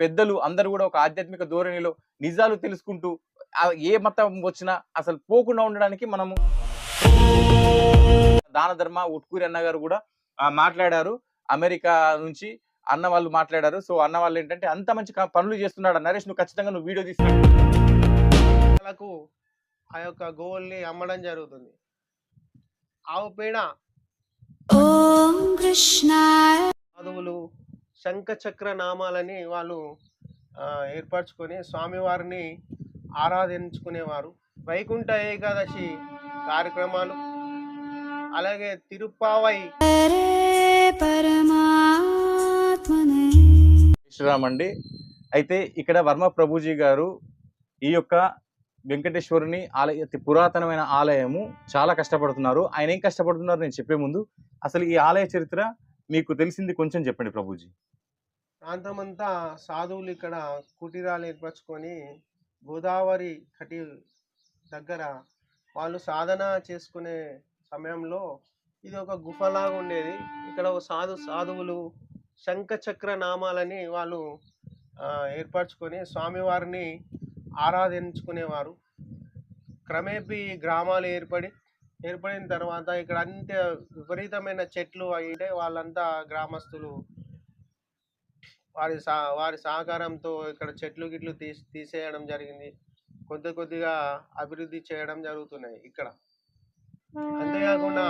పెద్దలు అందరూ కూడా ఒక ఆధ్యాత్మిక ధోరణిలో నిజాలు తెలుసుకుంటూ ఏ మతం వచ్చినా అసలు పోకుండా ఉండడానికి మనము దాన ధర్మ ఉట్కూరి అన్న గారు కూడా మాట్లాడారు. అమెరికా నుంచి అన్న వాళ్ళు మాట్లాడారు. సో అన్న వాళ్ళు ఏంటంటే అంత మంచి పనులు చేస్తున్నాడు నరేష్ నువ్వు ఖచ్చితంగా నువ్వు వీడియో తీసుకు. ఆ యొక్క గోవుల్ని అమ్మడం జరుగుతుంది. ఆవు పీణ ఓం కృష్ణ శంఖచక్ర నామాలని వాళ్ళు ఏర్పరచుకొని స్వామివారిని ఆరాధించుకునేవారు. వైకుంఠ ఏకాదశి కార్యక్రమాలు అలాగే తిరుపావై శ్రీరామండి అయితే ఇక్కడ వర్మ ప్రభుజీ గారు ఈ యొక్క వెంకటేశ్వరుని ఆలయ పురాతనమైన ఆలయము చాలా కష్టపడుతున్నారు. ఆయన ఏం కష్టపడుతున్నారు నేను చెప్పే ముందు అసలు ఈ ఆలయ చరిత్ర మీకు తెలిసింది కొంచెం చెప్పండి ప్రభుజీ. ప్రాంతమంతా సాధువులు ఇక్కడ కుటీరాలు ఏర్పరచుకొని గోదావరి కటి దగ్గర వాళ్ళు సాధన చేసుకునే సమయంలో ఇది ఒక గుఫలాగా ఉండేది. ఇక్కడ ఒక సాధు సాధువులు శంఖచక్ర నామాలని వాళ్ళు ఏర్పరచుకొని స్వామివారిని ఆరాధించుకునేవారు. క్రమేపీ గ్రామాలు ఏర్పడి ఏర్పడిన తర్వాత ఇక్కడ అంత విపరీతమైన చెట్లు అయితే వాళ్ళంతా గ్రామస్తులు. వారి సా వారి సహకారంతో ఇక్కడ చెట్లు గిట్లు తీసి తీసేయడం జరిగింది. కొద్ది కొద్దిగా అభివృద్ధి చేయడం జరుగుతున్నాయి ఇక్కడ. అంతేకాకుండా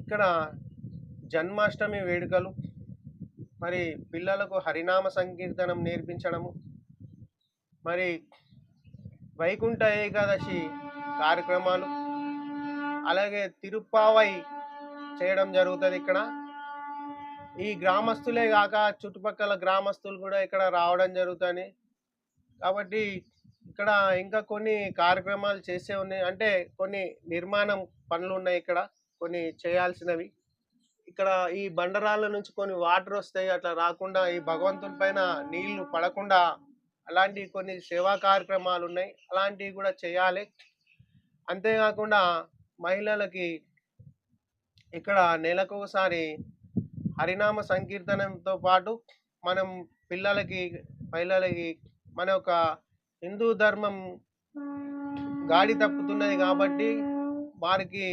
ఇక్కడ జన్మాష్టమి వేడుకలు మరి పిల్లలకు హరినామ సంకీర్తనం నేర్పించడము మరి వైకుంఠ ఏకాదశి కార్యక్రమాలు అలాగే తిరుప్పావై చేయడం జరుగుతుంది ఇక్కడ. ఈ గ్రామస్తులే కాక చుట్టుపక్కల గ్రామస్తులు కూడా ఇక్కడ రావడం జరుగుతుంది కాబట్టి ఇక్కడ ఇంకా కొన్ని కార్యక్రమాలు చేసే ఉన్నాయి. అంటే కొన్ని నిర్మాణం పనులు ఉన్నాయి ఇక్కడ. కొన్ని చేయాల్సినవి. ఇక్కడ ఈ బండరాళ్ళ నుంచి కొన్ని వాటర్ వస్తాయి. అట్లా రాకుండా ఈ భగవంతుని పైన నీళ్ళు పడకుండా అలాంటి కొన్ని సేవా కార్యక్రమాలు ఉన్నాయి. అలాంటివి కూడా చేయాలి. అంతేకాకుండా మహిళలకి ఇక్కడ నెలకు ఒకసారి హరినామ సంకీర్తనంతో పాటు మనం పిల్లలకి మహిళలకి మన యొక్క హిందూ ధర్మం గాడి తప్పుతున్నది కాబట్టి వారికి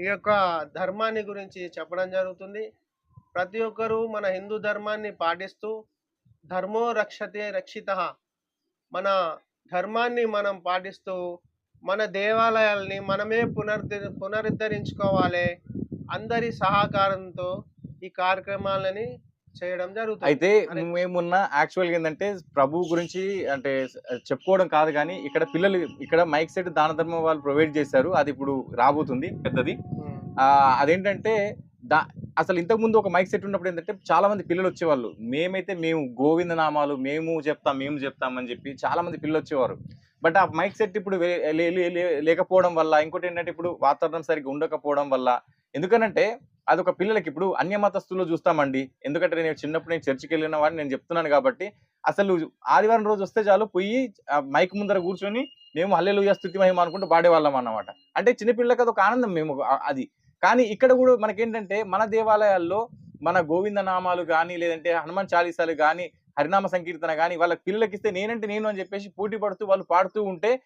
ఈ యొక్క ధర్మాన్ని గురించి చెప్పడం జరుగుతుంది. ప్రతి ఒక్కరూ మన హిందూ ధర్మాన్ని పాటిస్తూ ధర్మో రక్షతే రక్షిత మన ధర్మాన్ని మనం పాటిస్తూ మన దేవాలయాల్ని మనమే పునరుద్ధ పునరుద్ధరించుకోవాలి అందరి సహకారంతో ఈ కార్యక్రమాలని చేయడం జరుగుతుంది. అయితే. మేమున్న యాక్చువల్గా ఏంటంటే ప్రభు గురించి అంటే చెప్పుకోవడం కాదు కానీ ఇక్కడ పిల్లలు ఇక్కడ మైక్ సెట్ దాన ధర్మం వాళ్ళు ప్రొవైడ్ చేశారు. అది ఇప్పుడు రాబోతుంది పెద్దది. అదేంటంటే దా అసలు ఇంతకు ముందు ఒక మైక్ సెట్ ఉన్నప్పుడు ఏంటంటే చాలా మంది పిల్లలు వచ్చేవాళ్ళు. మేమైతే మేము గోవింద నామాలు మేము చెప్తాం మేము చెప్తాం అని చెప్పి చాలా మంది పిల్లలు వచ్చేవారు. బట్ ఆ మైక్ సెట్ ఇప్పుడు లే- లేకపోవడం వల్ల ఇంకోటి ఏంటంటే ఇప్పుడు వాతావరణం సరిగ్గా ఉండకపోవడం వల్ల ఎందుకనంటే అది ఒక పిల్లలకి ఇప్పుడు అన్య మతస్థులు చూస్తామండి. ఎందుకంటే నేను చిన్నప్పుడు నేను చర్చికి వెళ్ళిన వాడిని నేను చెప్తున్నాను కాబట్టి అసలు ఆదివారం రోజు వస్తే చాలు పోయి ఆ మైక్ ముందర కూర్చొని మేము హల్లెలూయా స్థుతి మహిమ అనుకుంటూ పాడేవాళ్ళం అన్నమాట. అంటే చిన్నపిల్లలకి అదొక ఆనందం మేము అది. కానీ ఇక్కడ కూడా మనకేంటంటే మన దేవాలయాల్లో మన గోవింద నామాలు కానీ లేదంటే హనుమాన్ చాలీసాలు కానీ హరినామ సంకీర్తన కానీ వాళ్ళ పిల్లలకి ఇస్తే నేనంటే నేను అని చెప్పేసి పోటీ పడుతూ వాళ్ళు పాడుతూ ఉంటే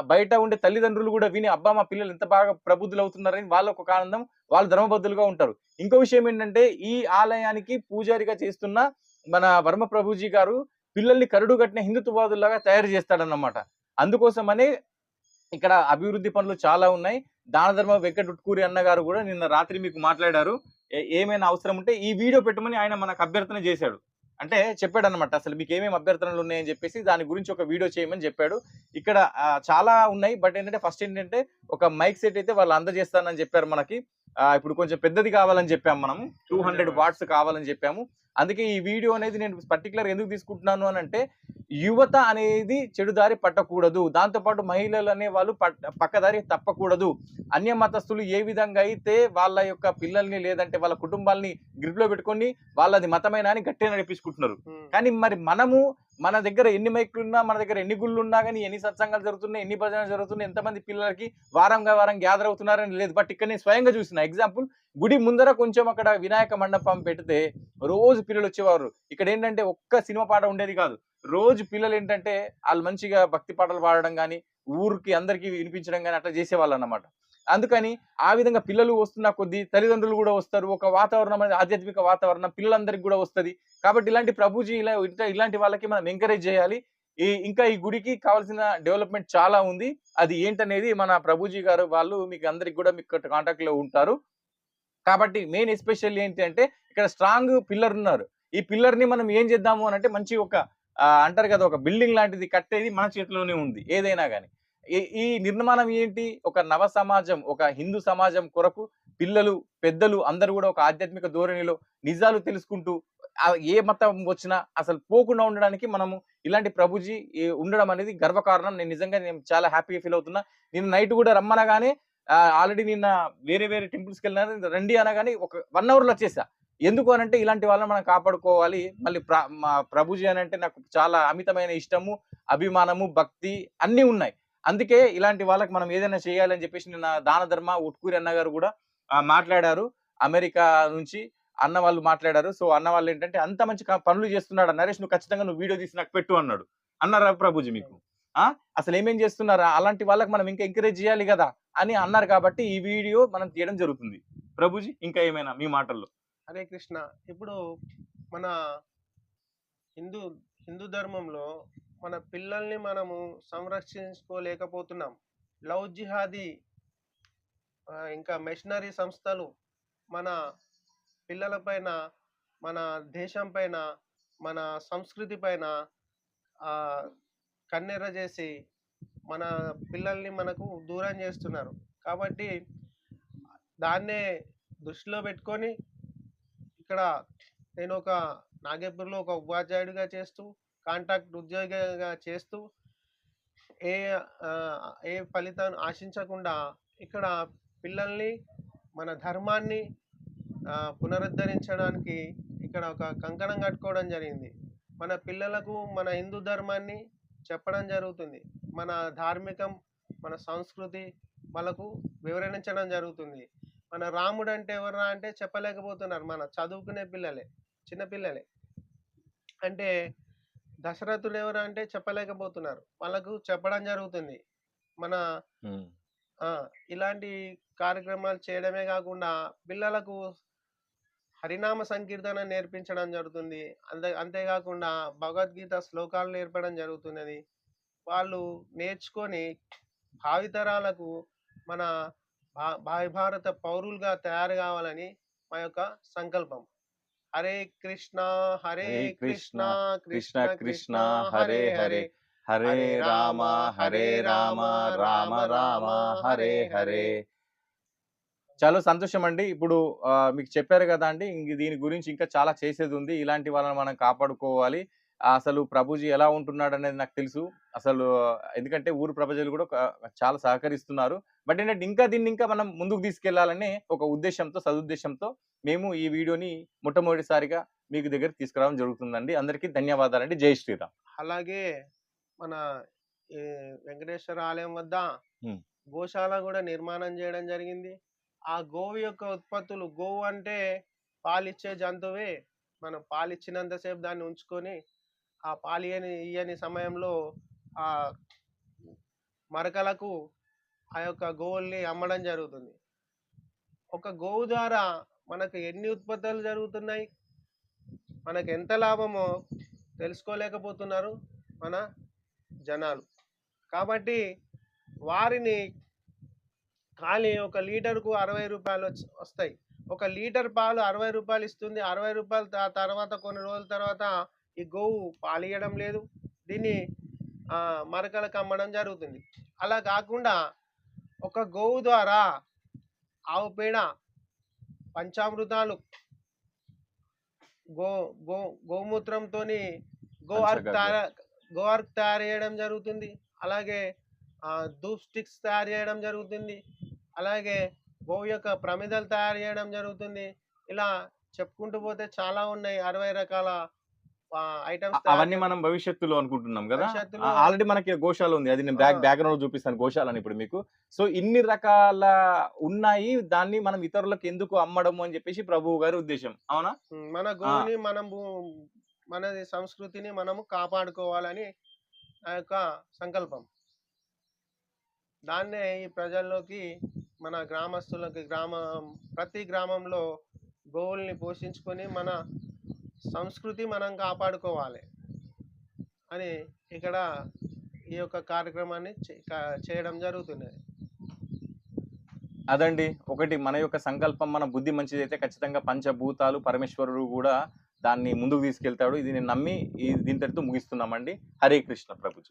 బయట ఉండే తల్లిదండ్రులు కూడా విని అబ్బా మా పిల్లలు ఎంత బాగా ప్రబుద్ధులు అవుతున్నారని వాళ్ళకు ఒక ఆనందం వాళ్ళు ధర్మబద్ధులుగా ఉంటారు. ఇంకో విషయం ఏంటంటే ఈ ఆలయానికి పూజారిగా చేస్తున్న మన వర్మ ప్రభుజీ గారు పిల్లల్ని కరుడు కట్టిన హిందుత్వవాదుల్లాగా తయారు చేస్తాడన్నమాట. అందుకోసమనే ఇక్కడ అభివృద్ధి పనులు చాలా ఉన్నాయి. దాన ధర్మ వెంకటుట్కూరి అన్నగారు అన్న గారు కూడా నిన్న రాత్రి మీకు మాట్లాడారు. ఏ- ఏమైనా అవసరం ఉంటే ఈ వీడియో పెట్టమని ఆయన మనకు అభ్యర్థన చేశాడు. అంటే చెప్పాడు అనమాట అసలు మీకు ఏమేమి అభ్యర్థనలు ఉన్నాయని చెప్పేసి దాని గురించి ఒక వీడియో చేయమని చెప్పాడు. ఇక్కడ చాలా ఉన్నాయి బట్ ఏంటంటే ఫస్ట్ ఏంటంటే ఒక మైక్ సెట్ అయితే వాళ్ళు అందజేస్తానని చెప్పారు మనకి. ఆ, ఇప్పుడు కొంచెం పెద్దది కావాలని చెప్పాము మనం టూ హండ్రెడ్ వాట్స్ కావాలని చెప్పాము. అందుకే ఈ వీడియో అనేది నేను పర్టికులర్ ఎందుకు తీసుకుంటున్నాను అని అంటే యువత అనేది చెడుదారి పట్టకూడదు. దాంతోపాటు మహిళలు అనే వాళ్ళు పక్కదారి తప్పకూడదు. అన్య మతస్థులు ఏ విధంగా అయితే వాళ్ళ యొక్క పిల్లల్ని లేదంటే వాళ్ళ కుటుంబాల్ని గ్రిప్లో పెట్టుకొని వాళ్ళది మతమైన అని గట్టిగా నడిపించుకుంటున్నారు. కానీ మరి మనము మన దగ్గర ఎన్ని మైకులు ఉన్నా మన దగ్గర ఎన్ని గుళ్ళు ఉన్నా కానీ ఎన్ని సత్సంగాలు జరుగుతున్నాయి ఎన్ని భజనలు జరుగుతున్నాయి ఎంతమంది పిల్లలకి వారంగా వారం గ్యాదర్ అవుతున్నారని లేదు. బట్ ఇక్కడ నేను స్వయంగా చూసిన. ఎగ్జాంపుల్ గుడి ముందర కొంచెం అక్కడ వినాయక మండపం పెడితే రోజు పిల్లలు వచ్చేవారు. ఇక్కడ ఏంటంటే ఒక్క సినిమా పాట ఉండేది కాదు. రోజు పిల్లలు ఏంటంటే వాళ్ళు మంచిగా భక్తి పాటలు పాడడం కానీ ఊరికి అందరికీ వినిపించడం కానీ అట్లా చేసేవాళ్ళు అన్నమాట అందుకని ఆ విధంగా పిల్లలు వస్తున్న కొద్దీ తల్లిదండ్రులు కూడా వస్తారు. ఒక వాతావరణం అనేది ఆధ్యాత్మిక వాతావరణం పిల్లలందరికీ కూడా వస్తుంది. కాబట్టి ఇలాంటి ప్రభుజీ ఇలా ఇలాంటి వాళ్ళకి మనం ఎంకరేజ్ చేయాలి. ఈ ఇంకా ఈ గుడికి కావాల్సిన డెవలప్మెంట్ చాలా ఉంది. అది ఏంటనేది మన ప్రభుజీ గారు వాళ్ళు మీకు అందరికి కూడా మీకు కాంటాక్ట్లో ఉంటారు. కాబట్టి మెయిన్ ఎస్పెషల్ ఏంటి అంటే ఇక్కడ స్ట్రాంగ్ పిల్లర్ ఉన్నారు. ఈ పిల్లర్ని మనం ఏం చేద్దాము అని అంటే మంచి ఒక అంటారు కదా ఒక బిల్డింగ్ లాంటిది కట్టేది మన చేతిలోనే ఉంది ఏదైనా కానీ ఈ నిర్మాణం ఏంటి? ఒక నవ సమాజం ఒక హిందూ సమాజం కొరకు పిల్లలు పెద్దలు అందరూ కూడా ఒక ఆధ్యాత్మిక ధోరణిలో నిజాలు తెలుసుకుంటూ ఏ మతం వచ్చినా అసలు పోకుండా ఉండడానికి మనము ఇలాంటి ప్రభుజీ ఉండడం అనేది గర్వకారణం. నేను నిజంగా నేను చాలా హ్యాపీగా ఫీల్ అవుతున్నా. నేను నైట్ కూడా రమ్మనగానే ఆల్రెడీ నిన్న వేరే వేరే టెంపుల్స్కి వెళ్ళినా రండి అనగానే ఒక వన్ అవర్లో వచ్చేసా. ఎందుకు అని అంటే ఇలాంటి వాళ్ళని మనం కాపాడుకోవాలి. మళ్ళీ ప్ర మా ప్రభుజీ అని అంటే నాకు చాలా అమితమైన ఇష్టము అభిమానము భక్తి అన్నీ ఉన్నాయి. అందుకే ఇలాంటి వాళ్ళకి మనం ఏదైనా చేయాలని చెప్పేసి నిన్న దాన ధర్మ ఉట్కూరి అన్న గారు కూడా మాట్లాడారు. అమెరికా నుంచి అన్న వాళ్ళు మాట్లాడారు. సో అన్న వాళ్ళు ఏంటంటే అంత మంచి పనులు చేస్తున్నాడు నరేష్ నువ్వు ఖచ్చితంగా నువ్వు వీడియో తీసి నాకు పెట్టు అన్నాడు. అన్నారా ప్రభుజీ మీకు? అసలు ఏమేం చేస్తున్నారా? అలాంటి వాళ్ళకి మనం ఇంకా ఎంకరేజ్ చేయాలి కదా అని అన్నారు కాబట్టి ఈ వీడియో మనం తీయడం జరుగుతుంది. ప్రభుజీ ఇంకా ఏమైనా మీ మాటల్లో? హరే కృష్ణ. ఇప్పుడు మన హిందూ హిందూ ధర్మంలో మన పిల్లల్ని మనము సంరక్షించుకోలేకపోతున్నాం. లవ్ జిహాదీ ఇంకా మెషనరీ సంస్థలు మన పిల్లల పైన మన దేశం పైన మన సంస్కృతి పైన కన్నెర్ర చేసి మన పిల్లల్ని మనకు దూరం చేస్తున్నారు. కాబట్టి దాన్నే దృష్టిలో పెట్టుకొని ఇక్కడ నేను ఒక నాగేపూర్లో ఒక ఉపాధ్యాయుడిగా చేస్తూ కాంటాక్ట్ ఉద్యోగిగా చేస్తూ ఏ ఏ ఫలితాన్ని ఆశించకుండా ఇక్కడ పిల్లల్ని మన ధర్మాన్ని పునరుద్ధరించడానికి ఇక్కడ ఒక కంకణం కట్టుకోవడం జరిగింది. మన పిల్లలకు మన హిందూ ధర్మాన్ని చెప్పడం జరుగుతుంది. మన ధార్మికం మన సంస్కృతి వాళ్ళకు వివరించడం జరుగుతుంది. మన రాముడు అంటే ఎవరా అంటే చెప్పలేకపోతున్నారు మన చదువుకునే పిల్లలే చిన్న పిల్లలే. అంటే దశరథుడు ఎవరు అంటే చెప్పలేకపోతున్నారు. వాళ్ళకు చెప్పడం జరుగుతుంది. మన ఇలాంటి కార్యక్రమాలు చేయడమే కాకుండా పిల్లలకు హరినామ సంకీర్తన నేర్పించడం జరుగుతుంది. అంతే అంతేకాకుండా భగవద్గీత శ్లోకాలు నేర్పడం జరుగుతున్నది. వాళ్ళు నేర్చుకొని భావితరాలకు మన భా భావి భారత పౌరులుగా తయారు కావాలని మా యొక్క సంకల్పం. హరే కృష్ణ హరే కృష్ణ కృష్ణ కృష్ణ హరే హరే హరే రామ హరే రామ రామ రామ హరే. హరే. చాలా సంతోషం అండి ఇప్పుడు మీకు చెప్పారు కదా అండి ఇంక దీని గురించి ఇంకా చాలా చేసేది ఉంది. ఇలాంటి వాళ్ళని మనం కాపాడుకోవాలి. అసలు ప్రభుజీ ఎలా ఉంటున్నాడు అనేది నాకు తెలుసు. అసలు ఎందుకంటే ఊరు ప్రజలు కూడా చాలా సహకరిస్తున్నారు. బట్ ఏంటంటే ఇంకా దీన్ని ఇంకా మనం ముందుకు తీసుకెళ్ళాలనే ఒక ఉద్దేశంతో సదుద్దేశంతో మేము ఈ వీడియోని మొట్టమొదటిసారిగా మీకు దగ్గర తీసుకురావడం జరుగుతుందండి. అందరికీ ధన్యవాదాలండి. జై శ్రీరామ్. అలాగే మన వెంకటేశ్వర ఆలయం వద్ద. గోశాల కూడా నిర్మాణం చేయడం జరిగింది. ఆ గోవు యొక్క ఉత్పత్తులు గోవు అంటే పాలిచ్చే జంతువే. మనం పాలిచ్చినంతసేపు దాన్ని ఉంచుకొని ఆ పాలియని ఇయ్యని సమయంలో ఆ మరకలకు ఆ యొక్క గోవుల్ని అమ్మడం జరుగుతుంది. ఒక గోవు ద్వారా మనకు ఎన్ని ఉత్పత్తులు జరుగుతున్నాయి? మనకు ఎంత లాభమో తెలుసుకోలేకపోతున్నారు మన జనాలు. కాబట్టి వారిని ఖాళీ ఒక లీటర్కు అరవై రూపాయలు వచ్చి- వస్తాయి. ఒక లీటర్ పాలు అరవై రూపాయలు ఇస్తుంది. అరవై రూపాయలు తర్వాత కొన్ని రోజుల తర్వాత ఈ గోవు పాలు ఇవ్వడం లేదు. దీన్ని ఆ, మరకలకు అమ్మడం జరుగుతుంది. అలా కాకుండా ఒక గోవు ద్వారా ఆవు పేడ పంచామృతాలు గో గో గోమూత్రంతో గో అర్క్. తయారు గో అర్క్ తయారు చేయడం జరుగుతుంది. అలాగే ధూప్ స్టిక్స్ తయారు చేయడం జరుగుతుంది. అలాగే గోవు యొక్క ప్రమిదలు తయారు చేయడం జరుగుతుంది. ఇలా చెప్పుకుంటూ పోతే చాలా ఉన్నాయి. అరవై రకాల ఐటమ్స్ అవన్నీ మనం భవిష్యత్తులో అనుకుంటున్నాం కదా? ఆల్రెడీ మనకి గోశాల ఉంది. అది నేను బ్యాక్. బ్యాక్గ్రౌండ్ చూపిస్తాను గోశాల అని ఇప్పుడు మీకు. సో ఇన్ని రకాల ఉన్నాయి. దాన్ని మనం ఇతరులకు ఎందుకు అమ్మడము అని చెప్పేసి ప్రభువు గారి ఉద్దేశం. అవునా? మన గోవుని మనము మన సంస్కృతిని మనము కాపాడుకోవాలని ఆ యొక్క సంకల్పం. దాన్నే ఈ ప్రజల్లోకి మన గ్రామస్తులకి గ్రామ ప్రతి గ్రామంలో గోవుల్ని పోషించుకొని మన సంస్కృతి మనం కాపాడుకోవాలి అని ఇక్కడ ఈ యొక్క కార్యక్రమాన్ని చేయడం జరుగుతున్నది అదండి. ఒకటి మన యొక్క సంకల్పం మన బుద్ధి మంచిదైతే ఖచ్చితంగా పంచభూతాలు పరమేశ్వరుడు కూడా దాన్ని ముందుకు తీసుకెళ్తాడు. ఇది నేను నమ్మి ఈ దీంతటితో ముగిస్తున్నామండి. హరే కృష్ణ ప్రభుజీ.